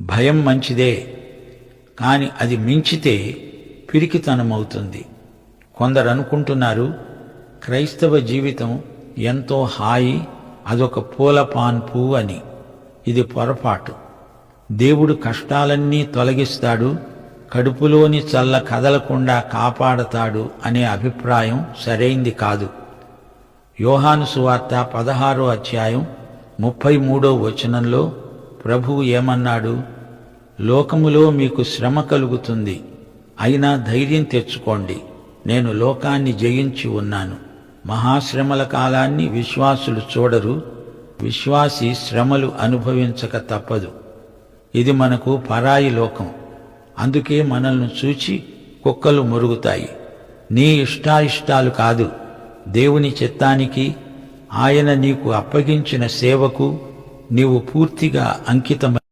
భయం మంచిదే కాని అది మించితే పిరికితనమవుతుంది. కొందరు అనుకుంటున్నారు క్రైస్తవ జీవితం ఎంతో హాయి అదొక పూల పాన్పు అని. ఇది పొరపాటు. దేవుడు కష్టాలన్నీ తొలగిస్తాడు కడుపులోని చల్ల కదలకుండా కాపాడతాడు అనే అభిప్రాయం సరైంది కాదు. యోహాను సువార్త పదహారో అధ్యాయం ముప్పై మూడో వచనంలో ప్రభువు ఏమన్నాడు? లోకములో మీకు శ్రమ కలుగుతుంది. అయినా ధైర్యం తెచ్చుకోండి. నేను లోకాన్ని జయించి ఉన్నాను. మహాశ్రమల కాలాన్ని విశ్వాసులు చూడరు. విశ్వాసి శ్రమలు అనుభవించక తప్పదు. ఇది మనకు పరాయి లోకం. అందుకే మనల్ని చూచి కుక్కలు మురుగుతాయి. నీ ఇష్టాయిష్టాలు కాదు. దేవుని చిత్తానికి ఆయన నీకు అప్పగించిన సేవకు నీవు పూర్తిగా అంకితమై